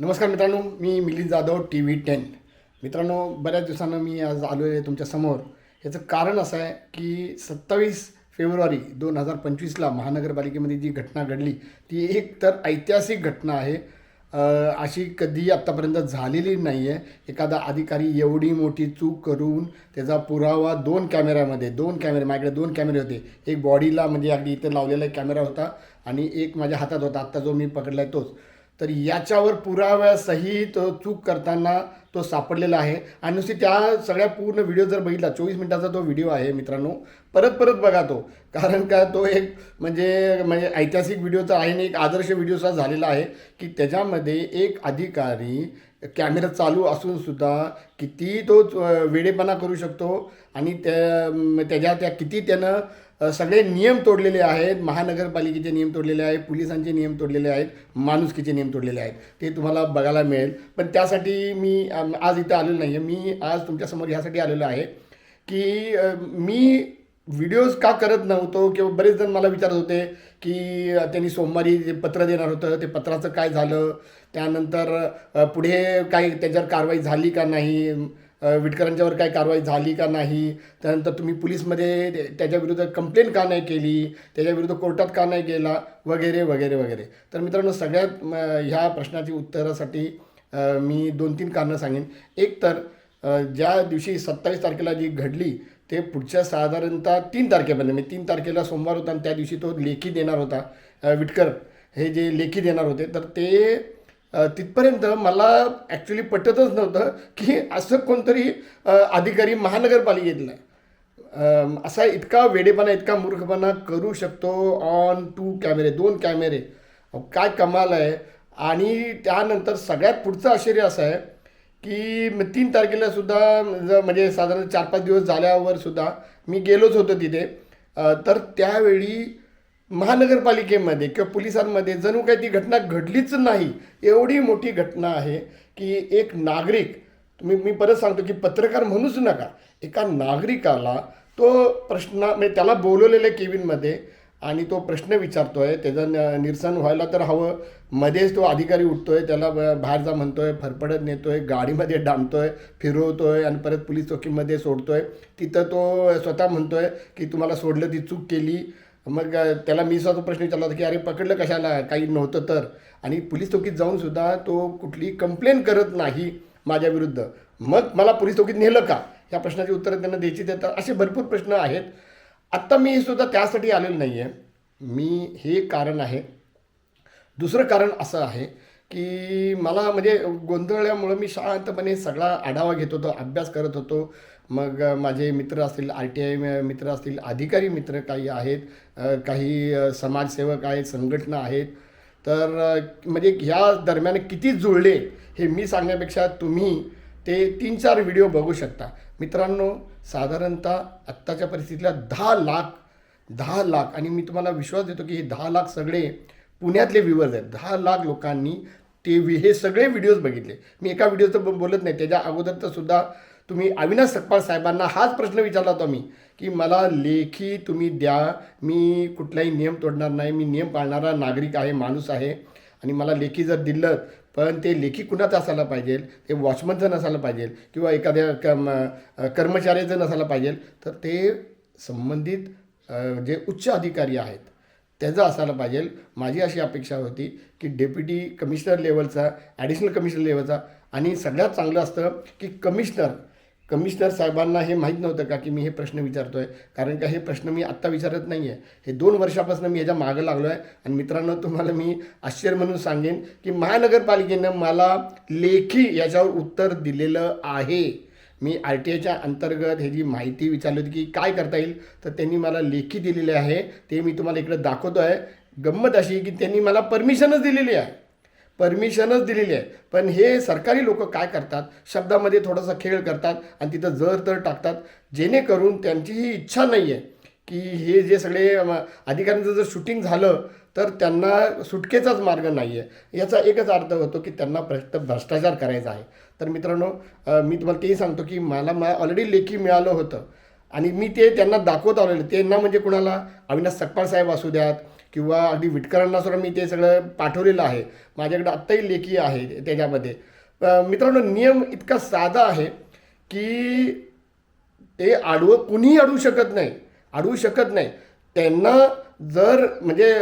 नमस्कार मित्रांनो मी Milind Jadhav T V ten. मित्रांनो बऱ्याच दिवसानं मी आज आलो आहे तुमच्यासमोर याचं कारण असं आहे की सत्तावीस फेब्रुवारी दोन हजार पंचवीसला महानगरपालिकेमध्ये जी घटना घडली ती एक तर ऐतिहासिक घटना आहे. अशी कधी आत्तापर्यंत झालेली नाही आहे एखादा अधिकारी एवढी मोठी चूक करून त्याचा पुरावा दोन कॅमेऱ्यामध्ये दोन कॅमेरे माझ्याकडे दोन कॅमेरे होते. एक बॉडीला म्हणजे अगदी इथे लावलेला कॅमेरा होता आणि एक माझ्या हातात होता. आत्ता जो मी पकडला आहे तोच. तर याच्यावर पुराव्यासहित चूक करताना तो सापडलेला आहे. आणि नुसती त्या सगळ्या पूर्ण व्हिडिओ जर बघितला चोवीस मिनिटाचा तो व्हिडिओ आहे मित्रांनो. परत परत बघा तो. कारण का तो एक म्हणजे म्हणजे ऐतिहासिक व्हिडिओचा आहे आणि एक आदर्श व्हिडिओचा झालेला आहे की त्याच्यामध्ये एक अधिकारी कॅमेरा चालू असूनसुद्धा किती तो वेडेपणा करू शकतो आणि त्या त्याच्या त्या किती त्यानं सगळे नियम तोडलेले आहेत. महानगरपालिकेचे नियम तोडलेले आहेत. पोलिसांचे नियम तोडलेले आहेत. माणुसकीचे नियम तोडलेले आहेत. ते तुम्हाला बघायला मिळेल. पण त्यासाठी मी आज इथं आलेलो नाही आहे मी आज तुमच्यासमोर ह्यासाठी आलेलो आहे की मी व्हिडिओज का करत नव्हतो किंवा बरेच जण मला विचारत होते की त्यांनी सोमवारी जे पत्र देणार होतं ते पत्राचं काय झालं? त्यानंतर पुढे काय त्याच्यावर कारवाई झाली का नाही? विटकरांच्यावर काय कारवाई झाली का नाही? त्यानंतर तुम्ही पोलीसमध्ये त्याच्याविरुद्ध कंप्लेंट का नाही केली? त्याच्याविरुद्ध कोर्टात का नाही गेला? वगैरे वगैरे वगैरे. तर मित्रांनो सगळ्यात ह्या प्रश्नाची उत्तरासाठी मी दोन तीन कारणं सांगेन. एक तर ज्या दिवशी सत्तावीस तारखेला जी घडली ते पुढच्या साधारणतः तीन तारखेपर्यंत म्हणजे तीन तारखेला सोमवार होता आणि त्या दिवशी तो लेखी देणार होता. विटकर हे जे लेखी देणार होते तर ते तिथपर्यंत मला ॲक्च्युली पटतच नव्हतं की असं कोणतरी अधिकारी महानगरपालिकेतला अम, असा इतका वेडेपणा इतका मूर्खपणा करू शकतो ऑन टू कॅमेरे दोन कॅमेरे काय कमाल आहे. आणि त्यानंतर सगळ्यात पुढचं आश्चर्य असं आहे की म- तीन तारखेला सुद्धा म्हणजे साधारण चार पाच दिवस झाल्यावर सुद्धा मी गेलोच होतो तिथे. तर त्यावेळी महानगरपालिकेमध्ये किंवा पोलिसांमध्ये जणू काही ती घटना घडलीच नाही एवढी मोठी घटना आहे की एक नागरिक तुम्ही मी परत सांगतो की पत्रकार म्हणूच नका एका नागरिकाला तो प्रश्न म्हणजे त्याला बोलवलेलं आहे केबिनमध्ये आणि तो प्रश्न विचारतोय त्याचं न- निरसन व्हायला तर हवं मध्येच तो अधिकारी उठतोय त्याला बाहेर जा म्हणतो आहे फरफडत नेतो आहे गाडीमध्ये डांबतो आहे फिरवतो आहे आणि परत पोलीस चौकीमध्ये आहे तिथं तो स्वतः म्हणतो आहे की तुम्हाला सोडलं ती चूक केली मग त्याला मी स्वतः प्रश्न विचारला होता की अरे पकडलं कशाला? काही नव्हतं तर. आणि पोलीस चौकीत जाऊन सुद्धा तो कुठली कंप्लेंट करत नाही माझ्या विरुद्ध. मग मला पोलीस चौकीत नेलं का? या प्रश्नाची उत्तरं त्यांना द्यायची देतात असे भरपूर प्रश्न आहेत. आत्ता मी सुद्धा त्यासाठी आलेलो नाही आहे मी हे कारण आहे. दुसरं कारण असं आहे की मला म्हणजे गोंधळल्यामुळं मी शांतपणे सगळा आढावा घेत होतो अभ्यास करत होतो. मग माझे मित्र असतील आर टी आय मित्र असतील अधिकारी मित्र काही आहेत काही समाजसेवक आहेत संघटना आहेत. तर म्हणजे ह्या दरम्यान किती जुळले हे मी सांगण्यापेक्षा तुम्ही ते तीन चार व्हिडिओ बघू शकता. मित्रांनो साधारणतः आत्ताच्या परिस्थितीला दहा लाख दहा लाख आणि मी तुम्हाला विश्वास देतो की हे दहा लाख सगळे पुण्यातले व्ह्युअर्स आहेत. दहा लाख लोकांनी ते व्ही हे सगळे व्हिडिओज बघितले. मी एका व्हिडिओचं बोलत नाही. त्याच्या अगोदरचं सुद्धा तुम्ही अविनाश सकपाळ साहेबांना हाच प्रश्न विचारला होता मी की मला लेखी तुम्ही द्या मी कुठलाही नियम तोडणार नाही मी नियम पाळणारा नागरिक आहे माणूस आहे आणि मला लेखी जर दिलं पण ते लेखी कुणाचं असायला पाहिजे ते वॉचमनचं नसायला पाहिजे किंवा एखाद्या कम कर्मचाऱ्याचं नसायला पाहिजे तर ते संबंधित जे उच्च अधिकारी आहेत त्याचं असायला पाहिजे. माझी अशी अपेक्षा होती की डेप्युटी कमिशनर लेवलचा ॲडिशनल कमिशनर लेवलचा आणि सगळ्यात चांगलं असतं की कमिशनर कमिशनर साहेबांना हे माहीत नव्हतं का की मी हे प्रश्न विचारतो आहे कारण का हे प्रश्न मी आत्ता विचारत नाही आहे हे दोन वर्षापासून मी ह्याच्या मागं लागलो आहे आणि मित्रांनो तुम्हाला मी आश्चर्य म्हणून सांगेन की महानगरपालिकेनं मला लेखी याच्यावर उत्तर दिलेलं आहे. मी आर टी आयच्या अंतर्गत हे जी माहिती विचारली होती की काय करता येईल तर त्यांनी मला लेखी दिलेली आहे. ते मी तुम्हाला इकडे दाखवतो आहे गंमत अशी की त्यांनी मला परमिशनच दिलेली आहे. परमिशनच दिलेली आहे. पण हे सरकारी लोक काय करतात? शब्दामध्ये थोडासा खेळ करतात आणि तिथं जर तर टाकतात. जेणेकरून त्यांची ही इच्छा नाही आहे की हे जे सगळे अधिकाऱ्यांचं जर शूटिंग झालं तर त्यांना सुटकेचाच मार्ग नाही आहे याचा एकच अर्थ होतो की त्यांना भ्रष्ट भ्रष्टाचार करायचा आहे. तर मित्रांनो मी तुम्हाला तेही सांगतो की मला मा ऑलरेडी लेखी मिळालं होतं. आणि मी ते त्यांना दाखवत आलेलं. त्यांना म्हणजे कुणाला? अविनाश सकपाळ साहेब असू द्यात किंवा अगदी विटकरांना सुद्धा मी ते सगळं पाठवलेलं आहे. माझ्याकडे आत्ताही लेखी आहे त्याच्यामध्ये. मित्रांनो नियम इतका साधा आहे की ते आडवं कुणीही अडवू शकत नाही. अडवू शकत नाही. त्यांना जर म्हणजे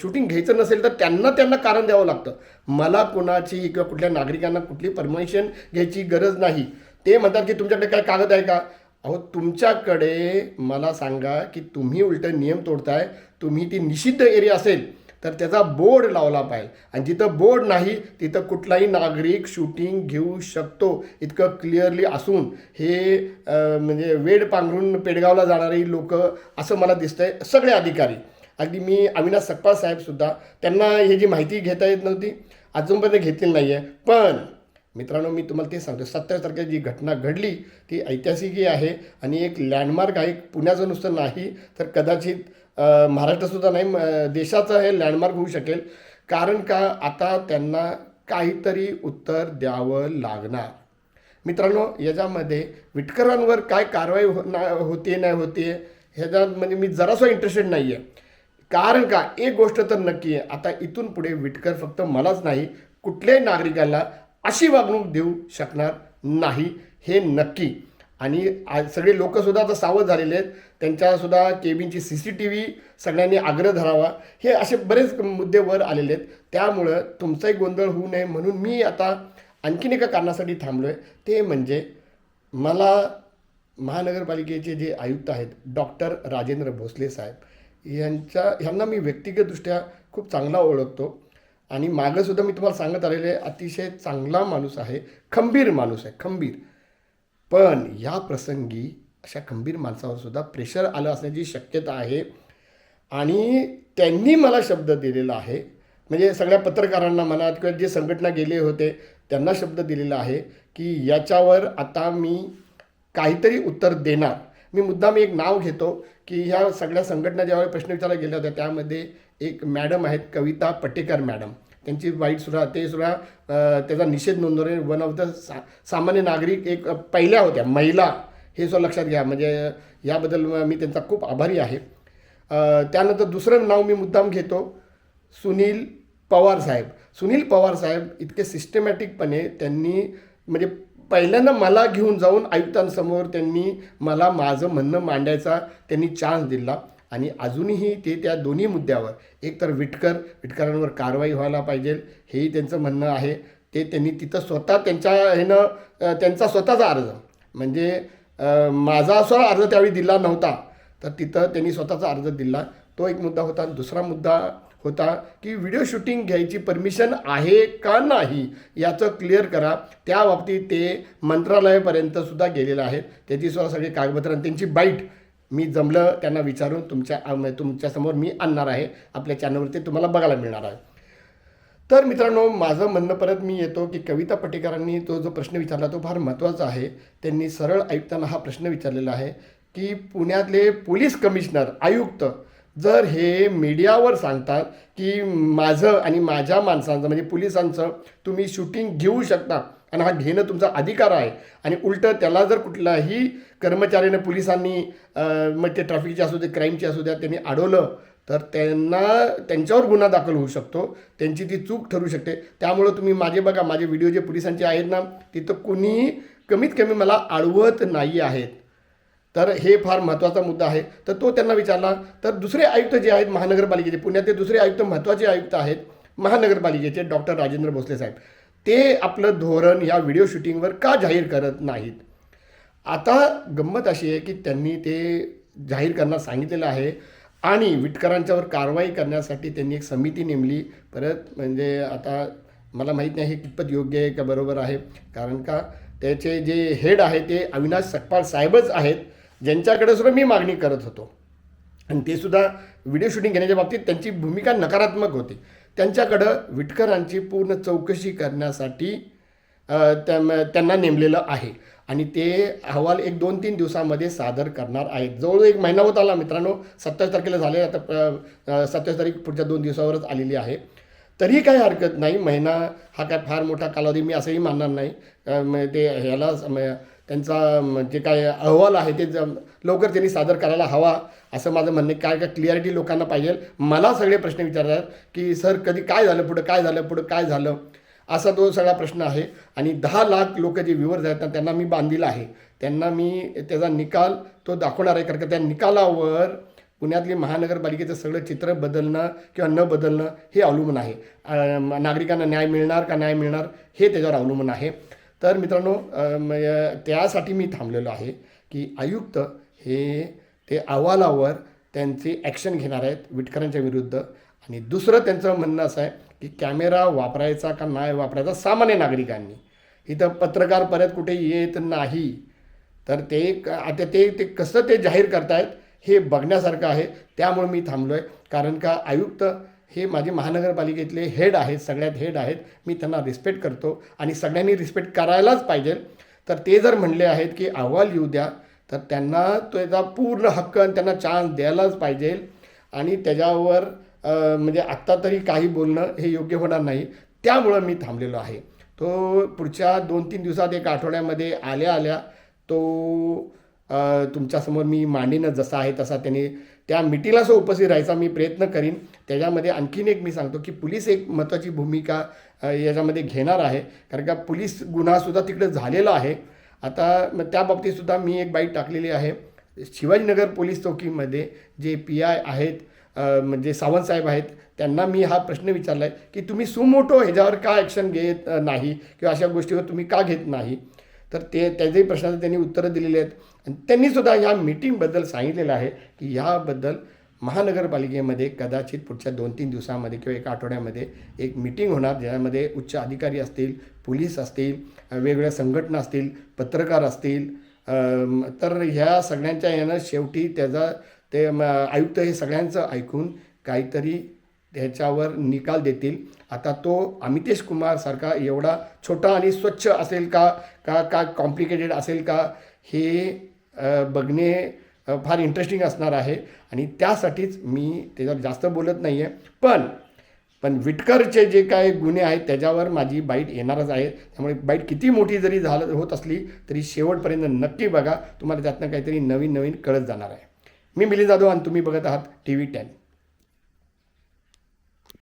शूटिंग घ्यायचं नसेल तर त्यांना त्यांना कारण द्यावं लागतं. मला कोणाची किंवा कुठल्या नागरिकांना कुठली परमिशन घ्यायची गरज नाही. ते म्हणतात की तुमच्याकडे काय कागद आहे का? अहो तुमच्याकडे मला सांगा की तुम्ही उलटं नियम तोडताय तुम्ही ती निषिद्ध एरिया असेल तर त्याचा बोर्ड लावला पाहिजे. आणि जिथं बोर्ड नाही तिथं कुठलाही नागरिक शूटिंग घेऊ शकतो इतकं क्लिअरली असून. हे म्हणजे वेड पांघरून पेडगावला जाणारी लोक असं मला दिसतंय सगळे अधिकारी. अगदी मी अविनाश सकपाळ साहेबसुद्धा त्यांना हे जी माहिती घेता येत नव्हती अजूनपर्यंत घेतलेली नाही आहे पण मित्रांनो मी तुम्हाला ते सांगतो. सत्तावीस तारखेला जी घटना घडली ती ऐतिहासिकही आहे आणि एक लँडमार्क आहे. पुण्याचं नुसतं नाही तर कदाचित महाराष्ट्रसुद्धा नाही म- देशाचं हे लँडमार्क होऊ शकेल. कारण का आता त्यांना काहीतरी उत्तर द्यावं लागणार. मित्रांनो याच्यामध्ये विटकरांवर काय कारवाई हो ना होते नाही होते ह्याच्यात म्हणजे मी जरासं इंटरेस्टेड नाही आहे कारण का एक गोष्ट तर नक्की आहे आता इथून पुढे विटकर फक्त मलाच नाही कुठल्याही नागरिकाला अशी वागणूक देऊ शकणार नाही हे नक्की. आणि आज सगळे लोकसुद्धा आता सावध झालेले आहेत. त्यांच्यासुद्धा केबिनची सी सी टी व्ही सगळ्यांनी आग्रह धरावा. हे असे बरेच मुद्दे वर आलेले आहेत. त्यामुळं तुमचाही गोंधळ होऊ नये म्हणून मी आता आणखीन एका कारणासाठी थांबलो आहे ते म्हणजे मला महानगरपालिकेचे जे आयुक्त आहेत डॉक्टर राजेंद्र भोसले साहेब यांच्या ह्यांना मी व्यक्तिगतदृष्ट्या खूप चांगला ओळखतो. आणि मागंसुद्धा मी तुम्हाला सांगत आलेले अतिशय चांगला माणूस आहे खंबीर माणूस आहे खंबीर. पण या प्रसंगी अशा खंबीर माणसावर सुद्धा प्रेशर आलं असण्याची शक्यता आहे. आणि त्यांनी मला शब्द दिलेला आहे. म्हणजे सगळ्या पत्रकारांना म्हणा किंवा जे संघटना गेले होते त्यांना शब्द दिलेला आहे की याच्यावर आता मी काहीतरी उत्तर देणार. मी मुद्दाम एक नाव घेतो की ह्या सगळ्या संघटना ज्यावेळी प्रश्न विचारला गेल्या होत्या त्यामध्ये एक मॅडम आहेत कविता पटेकर मॅडम. त्यांची वाईट सुद्धा ते सुद्धा त्याचा निषेध नोंदवणे वन ऑफ द सा सामान्य नागरिक एक पहिल्या होत्या महिला हे सुद्धा लक्षात घ्या. म्हणजे याबद्दल मी त्यांचा खूप आभारी आहे. त्यानंतर दुसरं नाव मी मुद्दाम घेतो सुनील पवार साहेब. सुनील पवार साहेब इतके सिस्टमॅटिकपणे त्यांनी म्हणजे पहिल्यांदा मला घेऊन जाऊन आयुक्तांसमोर त्यांनी मला माझं म्हणणं मांडायचा त्यांनी चान्स दिला. आणि अजूनही ते त्या दोन्ही मुद्द्यावर एक तर विटकर विटकरांवर कारवाई व्हायला पाहिजे हेही त्यांचं म्हणणं आहे. ते त्यांनी तिथं स्वतः त्यांच्या ह्यानं त्यांचा स्वतःचा अर्ज म्हणजे माझा असा अर्ज त्यावेळी दिला नव्हता तर तिथं त्यांनी स्वतःचा अर्ज दिला. तो एक मुद्दा होता. दुसरा मुद्दा होता की व्हिडिओ शूटिंग घ्यायची परमिशन आहे का नाही याचं क्लिअर करा. त्या बाबतीत ते मंत्रालयापर्यंत सुद्धा गेलेलं आहे. त्याची सुद्धा सगळी कागदपत्र आणि त्यांची बाईट मी जमलं त्यांना विचारून तुमच्या म्हणजे तुमच्यासमोर मी आणणार आहे. आपल्या चॅनलवरती तुम्हाला बघायला मिळणार आहे. तर मित्रांनो माझं म्हणणं परत मी येतो की कविता पटेकरांनी तो जो प्रश्न विचारला तो फार महत्त्वाचा आहे. त्यांनी सरळ आयुक्तांना हा प्रश्न विचारलेला आहे की पुण्यातले पोलीस कमिशनर आयुक्त जर हे मीडियावर सांगतात की माझं आणि माझ्या माणसांचं म्हणजे पोलिसांचं तुम्ही शूटिंग घेऊ शकता आणि हा घेणं तुमचा अधिकार आहे. आणि उलटं त्याला जर कुठलाही कर्मचाऱ्याने पोलिसांनी मग ते ट्रॅफिकचे असू दे क्राईमचे असू द्या त्यांनी अडवलं तर त्यांना त्यांच्यावर गुन्हा दाखल होऊ शकतो. त्यांची ती चूक ठरू शकते. त्यामुळं तुम्ही माझे बघा माझे व्हिडिओ जे पोलिसांचे आहेत ना तिथं कुणी कमीत कमी मला अडवत नाही आहेत. तर हे फार महत्त्वाचा मुद्दा आहे. तर तो त्यांना विचारला तर दुसरे आयुक्त जे आहेत महानगरपालिकेचे पुण्यातले दुसरे आयुक्त महत्त्वाचे आयुक्त आहेत महानगरपालिकेचे डॉक्टर राजेंद्र भोसले साहेब. ते आपलं धोरण या व्हिडिओ शूटिंगवर का जाहीर करत नाहीत? आता गंमत अशी आहे की त्यांनी ते जाहीर करण्यास सांगितलेलं आहे आणि विटकरांच्यावर कारवाई करण्यासाठी त्यांनी एक समिती नेमली. परत म्हणजे आता मला माहीत नाही हे कितपत योग्य आहे का बरोबर आहे. कारण का त्याचे जे हेड आहे ते अविनाश सकपाळ साहेबच आहेत. ज्यांच्याकडे सुद्धा मी मागणी करत होतो. आणि ते सुद्धा व्हिडिओ शूटिंग घेण्याच्या बाबतीत त्यांची भूमिका नकारात्मक होती. त्यांच्याकडं विटकरांची पूर्ण चौकशी करण्यासाठी त्या त्यांना नेमलेलं आहे. आणि ते अहवाल एक दोन तीन दिवसामध्ये सादर करणार आहेत. जवळजवळ एक महिना होत आला मित्रांनो. सत्तावीस तारखेला झाले. आता सत्तावीस तारीख पुढच्या दोन दिवसावरच आलेली आहे. तरी काही हरकत नाही. महिना हा काय फार मोठा कालावधी मी असंही मानणार नाही. ते ह्याला त्यांचा जे काय अहवाल आहे ते लवकर त्यांनी सादर करायला हवा असं माझं म्हणणं काय काय क्लिअरिटी लोकांना पाहिजे. मला सगळे प्रश्न विचारतात की सर कधी काय झालं पुढं? काय झालं पुढं? काय झालं? असा तो सगळा प्रश्न आहे. आणि दहा लाख लोक जे व्ह्युअर्स आहेत ना त्यांना मी बांधील आहे. त्यांना मी त्याचा निकाल तो दाखवणार आहे. कारण का त्या निकालावर पुण्यातली महानगरपालिकेचं सगळं चित्र बदलणं किंवा न बदलणं हे अवलंबून आहे. नागरिकांना न्याय मिळणार का न्याय मिळणार हे त्याच्यावर अवलंबून आहे. तर मित्रांनो त्यासाठी मी थांबलेलो आहे की आयुक्त हे ते अहवालावर त्यांची ॲक्शन घेणार आहेत विटकरांच्या विरुद्ध. आणि दुसरं त्यांचं म्हणणं असं आहे की कॅमेरा वापरायचा का नाही वापरायचा सामान्य नागरिकांनी. इथं पत्रकार परत कुठे येत नाही. तर ते क- आता ते ते कसं ते जाहीर करतायत हे बघण्यासारखं आहे. त्यामुळे मी थांबलो आहे कारण का आयुक्त हे माझे महानगरपालिकेतले हेड आहेत सगळ्यात हेड आहेत. मी त्यांना रिस्पेक्ट करतो आणि सगळ्यांनी रिस्पेक्ट करायलाच पाहिजे. तर ते जर म्हणले आहेत की अहवाल येऊ द्या तर त्यांना त्याचा पूर्ण हक्क आणि त्यांना चान्स द्यायलाच पाहिजे. आणि त्याच्यावर म्हणजे आत्ता तरी काही बोलणं हे योग्य होणार नाही. त्यामुळं मी थांबलेलो आहे. तो पुढच्या दोन तीन दिवसात एक आठवड्यामध्ये आल्या आल्या तो तुमच्यासमोर मी मांडीनं जसा आहे तसा त्याने त्या मिटिंगला सो उपस्थित राहायचा मी प्रयत्न करीन. त्याच्यामध्ये आणखीन एक मी सांगतो की पोलीस एक महत्त्वाची भूमिका याच्यामध्ये घेणार आहे. कारण का पोलीस गुन्हासुद्धा तिकडे झालेला आहे. आता मग त्याबाबतीतसुद्धा मी एक बाईट टाकलेली आहे. Shivajinagar police चौकीमध्ये J P I आहेत म्हणजे सावंतसाहेब आहेत त्यांना मी हा प्रश्न विचारला आहे की तुम्ही सुमोटो ह्याच्यावर का ॲक्शन घेत नाही? किंवा अशा गोष्टीवर तुम्ही का घेत नाही? तर ते त्याच्याही प्रश्नाचं त्यांनी उत्तरं दिलेली आहेत. आणि त्यांनीसुद्धा ह्या मीटिंगबद्दल सांगितलेलं आहे की ह्याबद्दल महानगरपालिकेमध्ये कदाचित पुढच्या दोन तीन दिवसामध्ये किंवा एका आठवड्यामध्ये एक मीटिंग होणार ज्यामध्ये उच्च अधिकारी असतील पोलीस असतील वेगवेगळ्या संघटना असतील पत्रकार असतील तर ह्या सगळ्यांच्या यानं शेवटी त्याचा ते आयुक्त हे सगळ्यांचं ऐकून काहीतरी त्याच्यावर निकाल देतील. आता तो अमितेश कुमार सारखा एवढा छोटा आणि स्वच्छ असेल का का का कॉम्प्लिकेटेड असेल का हे बघणे फार इंटरेस्टिंग असणार आहे. आणि त्यासाठीच मी त्याच्यावर जास्त बोलत नाही आहे पण पण विटकरचे जे काय गुन्हे आहेत त्याच्यावर माझी बाईट येणारच आहे. त्यामुळे बाईट किती मोठी जरी झालं होत असली तरी शेवटपर्यंत नक्की बघा. तुम्हाला त्यातनं काहीतरी नवीन नवीन कळत जाणार आहे. मी मिलिंद जाधव आणि तुम्ही बघत आहात टी व्ही टेन.